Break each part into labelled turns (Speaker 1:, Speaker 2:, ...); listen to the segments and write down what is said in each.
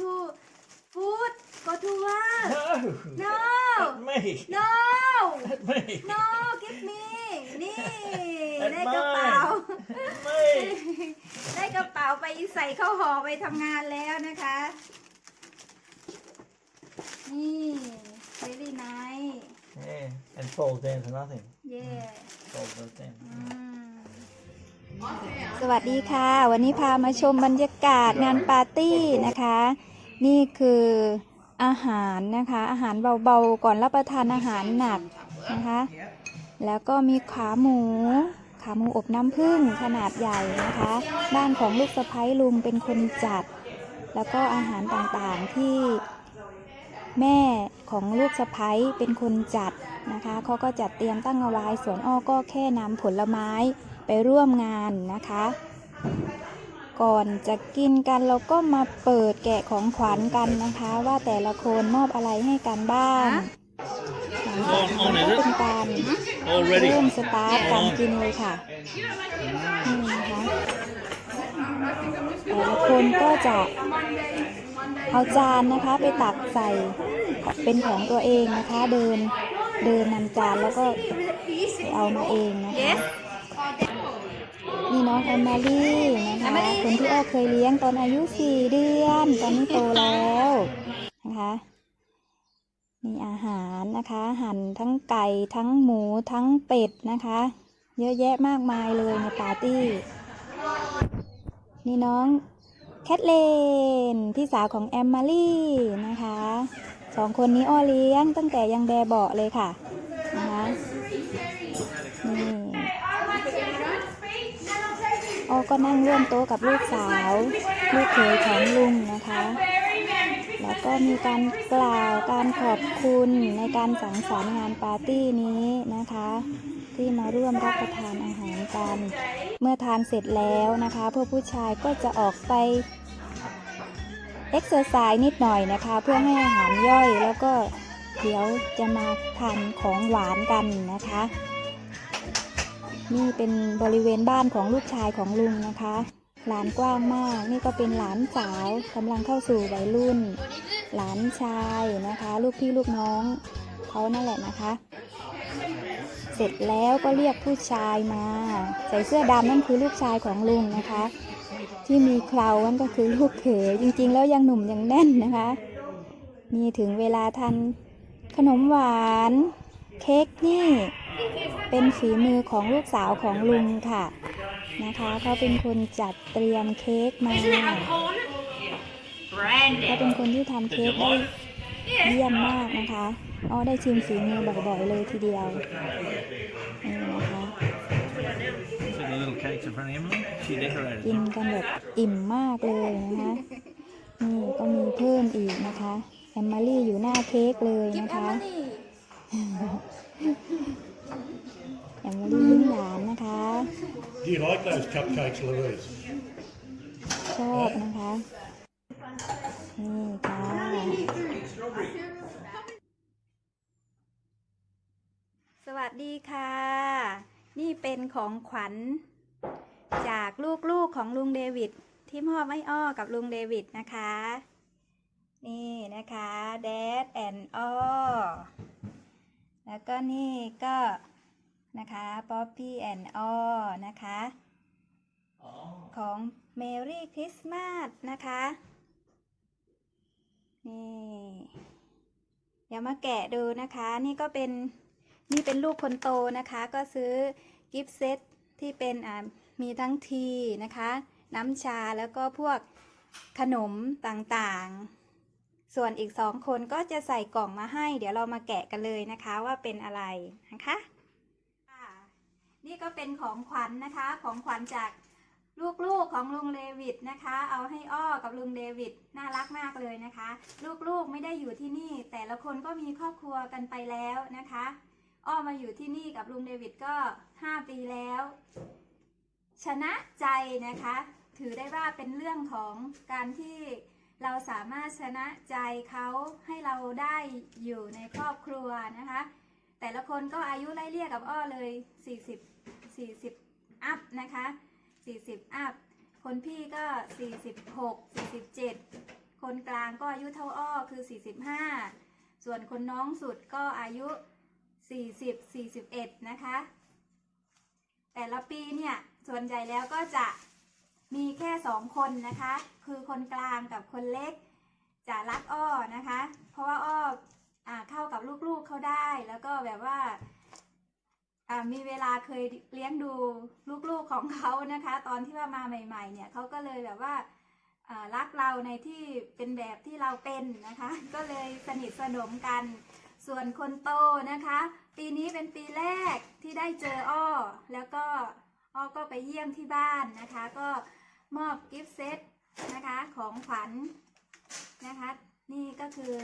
Speaker 1: to food go to work
Speaker 2: No.
Speaker 1: no
Speaker 2: At me.
Speaker 1: no
Speaker 2: At me.
Speaker 1: no give me นี่
Speaker 2: At
Speaker 1: ได้กระเป๋า
Speaker 2: At me.
Speaker 1: ได้กระเป๋าไปใส่เข้าห่อไปทำงานแล้วนะคะ นี่ very nice
Speaker 2: Yeah. And falls down to nothing.
Speaker 1: yeah
Speaker 2: Falls right down.
Speaker 1: สวัสดีค่ะ วันนี้พามาชมบรรยากาศงานปาร์ตี้นะคะ นี่คืออาหารนะคะ อาหารเบาๆก่อนรับประทานอาหารหนักนะคะ แล้วก็มีขาหมูขาหมูอบน้ำผึ้งขนาดใหญ่นะคะ บ้านของลูกสะพ้ยลุงเป็นคนจัด แล้วก็อาหารต่างๆที่แม่ของลูกสะพ้ยเป็นคนจัดนะคะเขาก็จัดเตรียมตั้งเอาไว้สวนอ้อก็แค่นำผลไม้ ไปร่วมงานนะคะ ก่อนจะกินกันเราก็มาเปิดแกะของขวัญกันนะคะ ว่าแต่ละคนมอบอะไรให้กันบ้างหลังจากนั้นก็เป็นการเริ่มสตาร์ทการกินเลยค่ะนี่นะคะแต่ละคนก็จะเอาจานนะคะไปตักใส่เป็นของตัวเองนะคะเดินเดินนำจานแล้วก็เอามาเองนะคะ นี่น้องแอมมารี่นะคะคนที่อ้อเคยเลี้ยงตอนอายุสี่เดือน ตอนนี้โตแล้วนะคะมีอาหารนะคะหั่นทั้งไก่ทั้งหมูทั้งเป็ดนะคะ เยอะแยะมากมายเลยในปาร์ตี้ นี่น้องแคทเลนพี่สาวของแอมมารี่นะคะสองคนนี้อ้อเลี้ยงตั้งแต่ยังแบเบาะเลยค่ะนะคะ ก็นั่งร่วมโต๊ะกับลูกสาว ลูกเขยของลุงนะคะ แล้วก็มีการกล่าวการขอบคุณในการสังสรรค์งานปาร์ตี้นี้นะคะ ที่มาร่วมรับประทานอาหารกัน เมื่อทานเสร็จแล้วนะคะพวกผู้ชายก็จะออกไปเอ็กซ์เซอร์ไซส์นิดหน่อยนะคะ เพื่อให้อาหารย่อยแล้วก็เดี๋ยวจะมาทานของหวานกันนะคะ นี่เป็นบริเวณบ้านของลูกชายของลุงนะคะหลานกว้างมาก นี่ก็เป็นหลานสาวกำลังเข้าสู่วัยรุ่น หลานชายนะคะ ลูกพี่ลูกน้องเขานั่นแหละนะคะ เสร็จแล้วก็เรียกผู้ชายมา ใส่เสื้อดำนั่นคือลูกชายของลุงนะคะ ที่มีเครานั่นก็คือลูกเขยจริงๆ แล้วยังหนุ่มยังแน่นนะคะ มีถึงเวลาทานขนมหวาน เค้กนี่ เป็นฝีมือของลูกสาวของลุงค่ะ นะคะเขาเป็นคนจัดเตรียมเค้กมาเขาเป็นคนที่ทำเค้กได้เยี่ยมมากนะคะอ้อได้ชิมฝีมือบ่อยๆเลยทีเดียวนี่นะคะ
Speaker 2: See the little cakes in front of Emily? She decorated
Speaker 1: กินกันแบบอิ่มมากเลยนะคะนี่ก็มีเพิ่มอีกนะคะแอมมารี่อยู่หน้าเค้กเลยนะคะ แอมมารี่ยิ้มหวานนะคะ
Speaker 3: Do you like those cupcakes, Louise?
Speaker 1: ชอบนะคะ นี่ค่ะ สวัสดีค่ะ นี่เป็นของขวัญ จากลูกๆของลุงเดวิดที่มอบให้อ้อกับลุงเดวิดนะคะ นี่นะคะแดดแอนอ้อแล้วก็นี่ก็ นะคะป๊อปปี้แอนอ้อนะคะ ของ Merry Christmas นะคะ นี่ เดี๋ยวมาแกะดูนะคะ นี่ก็เป็น นี่เป็นลูกคนโตนะคะ ก็ซื้อกิฟต์เซตที่เป็นอ่ามีทั้งทีนะคะ น้ำชาแล้วก็พวกขนมต่างๆ ส่วนอีกสองคนก็จะใส่กล่องมาให้ เดี๋ยวเรามาแกะกันเลยนะคะว่าเป็นอะไรนะคะค่ะ นี่ก็เป็นของขวัญนะคะ ของขวัญจากลูกๆของลุงเดวิดนะคะ เอาให้อ้อกับลุงเดวิดน่ารักมากเลยนะคะ ลูกๆไม่ได้อยู่ที่นี่ แต่ละคนก็มีครอบครัวกันไปแล้วนะคะ อ้อมาอยู่ที่นี่กับลุงเดวิดก็ 5 ปีแล้ว ชนะใจนะคะ ถือได้ว่าเป็นเรื่องของการที่เราสามารถชนะใจเขาให้เราได้อยู่ในครอบครัวนะคะ แต่ละคนก็อายุไล่เลี่ยกับอ้อเลย 40 40 อัพนะคะ 40 อัพ คนพี่ก็ 46 47 คนกลางก็อายุเท่าอ้อคือ 45 ส่วนคนน้องสุดก็อายุ 40 41 นะคะ แต่ละปีเนี่ย ส่วนใหญ่แล้วก็จะมีแค่สองคนนะคะ คือคนกลางกับคนเล็ก จะรักอ้อนะคะ เพราะว่าอ้ออเข้ากับลูกๆเขาได้แล้วก็แบบว่า มีเวลาเคยเลี้ยงดูลูกๆของเขานะคะ ตอนที่ว่ามาใหม่ ๆ เนี่ยเขาก็เลยแบบว่ารักเราในที่เป็นแบบที่เราเป็นนะคะ ก็เลยสนิทสนมกัน ส่วนคนโตนะคะ ปีนี้เป็นปีแรกที่ได้เจออ้อ แล้วก็อ้อก็ไปเยี่ยมที่บ้านนะคะ ก็มอบกิฟต์เซตนะคะของขวัญนะคะ นี่ก็คือ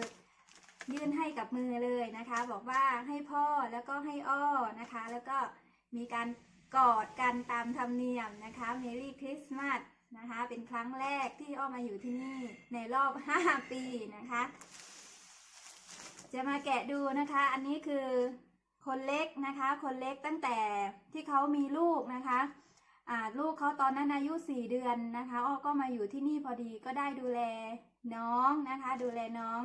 Speaker 1: ยื่นให้กับมือเลยนะคะ บอกว่าให้พ่อแล้วก็ให้อ้อนะคะ แล้วก็มีการกอดกันตามธรรมเนียมนะคะเมรี่คริสต์มาสนะคะ เป็นครั้งแรกที่อ้อมาอยู่ที่นี่ในรอบ 5 ปีนะคะ จะมาแกะดูนะคะ อันนี้คือคนเล็กนะคะ คนเล็กตั้งแต่ที่เขามีลูกนะคะลูกเขาตอนนั้นอายุสี่เดือนนะคะอ้อก็มาอยู่ที่นี่พอดีก็ได้ดูแลน้องนะคะ ดูแลน้อง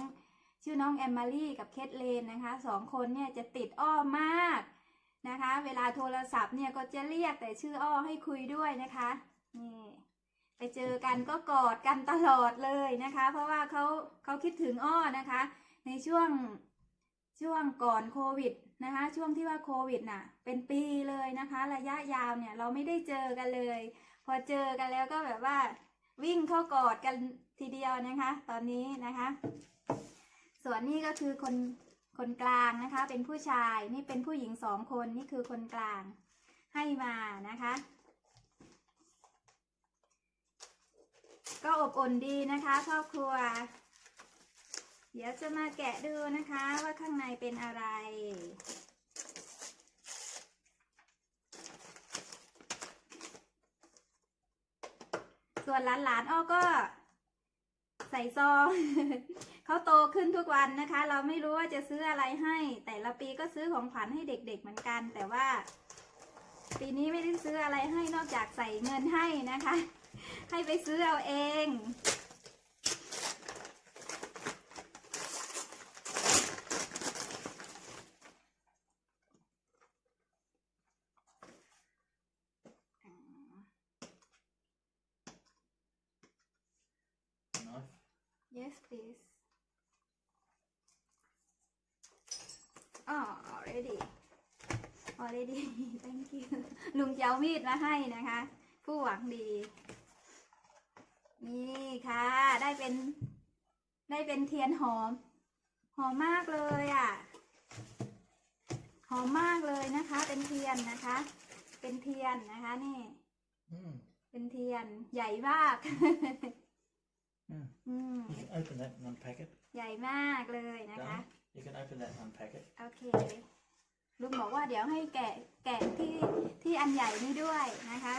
Speaker 1: ชื่อน้องแอมมารี่กับเคทเลนนะคะสองคนเนี่ยจะติดอ้อมากนะคะ เวลาโทรศัพท์เนี่ยก็จะเรียกแต่ชื่ออ้อให้คุยด้วยนะคะนี่ไปเจอกันก็กอดกันตลอดเลยนะคะ เพราะว่าเขาเขาคิดถึงอ้อนะคะ ในช่วงช่วงก่อนโควิดนะคะ ช่วงที่ว่าโควิดน่ะ เป็นปีเลยนะคะ ระยะยาวเนี่ยเราไม่ได้เจอกันเลย พอเจอกันแล้วก็แบบว่าวิ่งเข้ากอดกันทีเดียวนะคะ ตอนนี้นะคะ ส่วนนี้ก็คือคนคนกลางนะคะ เป็นผู้ชายนี่เป็นผู้หญิงสองคนนี่คือคนกลางให้มานะคะ ก็อบอุ่นดีนะคะครอบครัว เดี๋ยวจะมาแกะดูนะคะว่าข้างในเป็นอะไรส่วนหลานๆอ้อก็ใส่ซอง เขาโตขึ้นทุกวันนะคะ เราไม่รู้ว่าจะซื้ออะไรให้ แต่ละปีก็ซื้อของขวัญให้เด็ก ๆ เหมือนกัน แต่ว่า ปีนี้ไม่ได้ซื้ออะไรให้นอกจากใส่เงินให้นะคะ ให้ไปซื้อเอาเอง
Speaker 2: Knife.
Speaker 1: Yes, please. Oh, already. Already. Thank you. ลุงจะเอามีดมาให้นะคะ ผู้หวังดี นี่ค่ะ ได้เป็น ได้เป็นเทียนหอม หอมมากเลยอะ หอมมากเลยนะคะ เป็นเทียนนะคะ เป็นเทียนนะคะนี่
Speaker 2: Mm.
Speaker 1: เป็นเทียนใหญ่มาก
Speaker 2: Mm.
Speaker 1: อืม
Speaker 2: You can open that and unpack it.
Speaker 1: ใหญ่มากเลยนะคะ
Speaker 2: Done. You can open that and unpack it.
Speaker 1: โอเค ลุงบอกว่าเดี๋ยวให้แกะแกะที่ที่อันใหญ่นี้ด้วยนะคะ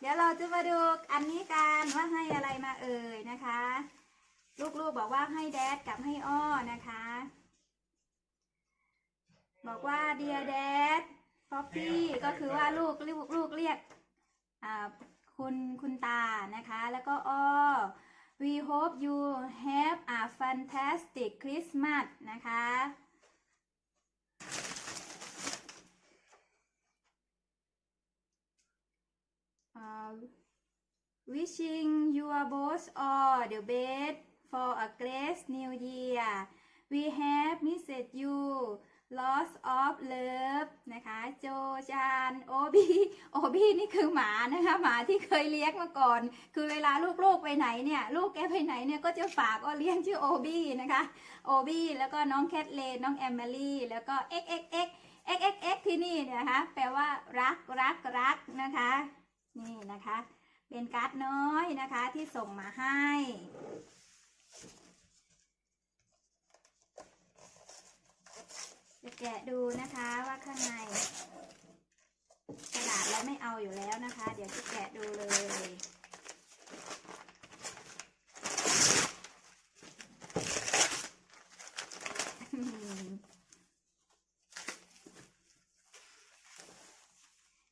Speaker 1: เดี๋ยวเราจะมาดูอันนี้กันว่าให้อะไรมาเอ่ยนะคะ ลูกๆบอกว่าให้แดดกับให้อ้อนะคะ บอกว่าเดียแดดป๊อปปี้ก็คือว่าลูกลูกลูกเรียกคุณคุณตานะคะ แล้วก็อ้อ we hope you have a fantastic Christmas นะคะ uh, wishing you are both all the best for a great new year we have missed you lots of love นะคะโจจานโอบีโอบีนี่คือหมานะคะหมาที่เคยเลี้ยงมาก่อน คือเวลาลูกๆไปไหนเนี่ย ลูกแกไปไหนเนี่ยก็จะฝากอ้อเลี้ยงชื่อโอบีนะคะโอบีแล้วก็น้องแคทเลนน้องแอมเบลี่แล้วก็ xxx xxx ที่นี่เนี่ยนะคะแปลว่ารักรักรักนะคะ นี่นะคะ เป็นการ์ดน้อยนะคะที่ส่งมาให้ จะแกะดูนะคะว่าข้างในกระดาษเราไม่เอาอยู่แล้วนะคะ เดี๋ยวจะแกะดูเลย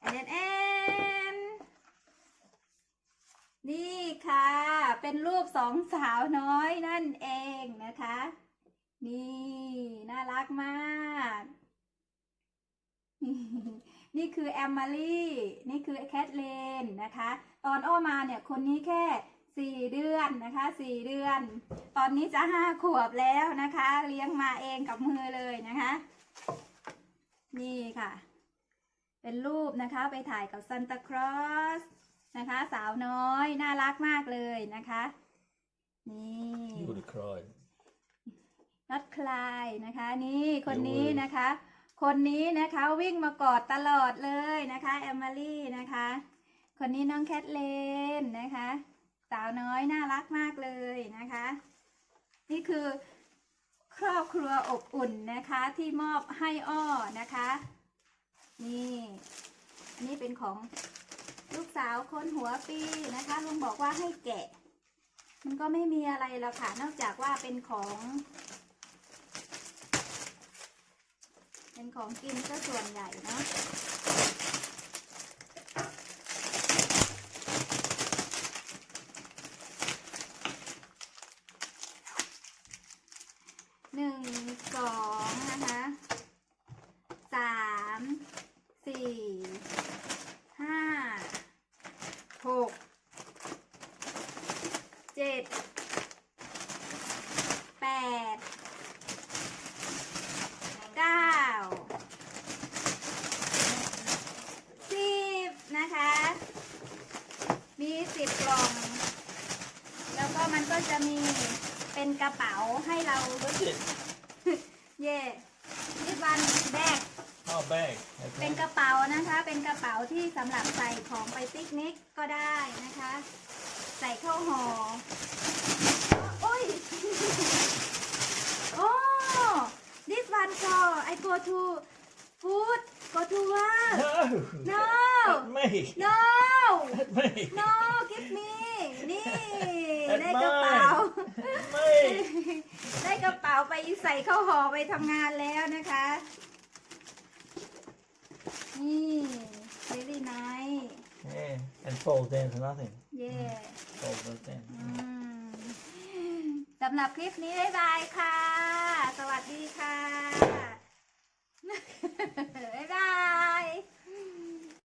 Speaker 1: แอนแอนนี่ค่ะ เป็นรูปสองสาวน้อยนั่นเองนะคะ นี่น่ารักมาก นี่คือแอมมารีนี่คือแคทเลนนะคะ ตอนอ้อมาเนี่ยคนนี้แค่สี่เดือนนะคะสี่เดือน ตอนนี้จะห้าขวบแล้วนะคะ เลี้ยงมาเองกับมือเลยนะคะ นี่ค่ะ เป็นรูปนะคะไปถ่ายกับซันตาครอส นะคะ สาวน้อยน่ารักมากเลยนะคะ นี่
Speaker 2: You would have cried.
Speaker 1: น็อตคลายนะคะ นี่คนนี้นะคะ คนนี้นะคะวิ่งมากอดตลอดเลยนะคะแอมมารีนะคะ คนนี้น้องแคทเลนนะคะ สาวน้อยน่ารักมากเลยนะคะ นี่คือครอบครัวอบอุ่นนะคะที่มอบให้อ้อนะคะ นี่ อันนี้เป็นของ ลูกสาวคนหัวปีนะคะลุงบอกว่าให้แกะ มันก็ไม่มีอะไรแล้วค่ะ นอกจากว่าเป็นของ เป็นของกินก็ส่วนใหญ่เนาะ หนึ่งสองนะคะสามสี่ห้าหกเจ็ดแปดเก้าสิบนะคะ มีสิบกล่อง แล้วก็มันก็จะมีเป็นกระเป๋าให้เรา
Speaker 2: That's it.
Speaker 1: เย่นี่วันแบก
Speaker 2: Oh, bag.
Speaker 1: เป็น
Speaker 2: Okay.
Speaker 1: กระเป๋านะคะ เป็นกระเป๋าที่สำหรับใส่ของไปปิกนิกก็ได้นะคะ ใส่เข้าห่อโอ้ย โอ้ this one for I go to food go to work
Speaker 2: No.
Speaker 1: no
Speaker 2: At me.
Speaker 1: no
Speaker 2: At me.
Speaker 1: no give me นี่
Speaker 2: At
Speaker 1: ได้กระเป๋า
Speaker 2: mine. Me.
Speaker 1: ได้กระเป๋าไปใส่เข้าห่อไปทำงานแล้วนะคะ นี่ very nice
Speaker 2: Yeah. And falls down to nothing.
Speaker 1: เย่
Speaker 2: Falls right down.
Speaker 1: อืมสำหรับคลิปนี้บ๊ายบายค่ะ สวัสดีค่ะ บ๊ายบาย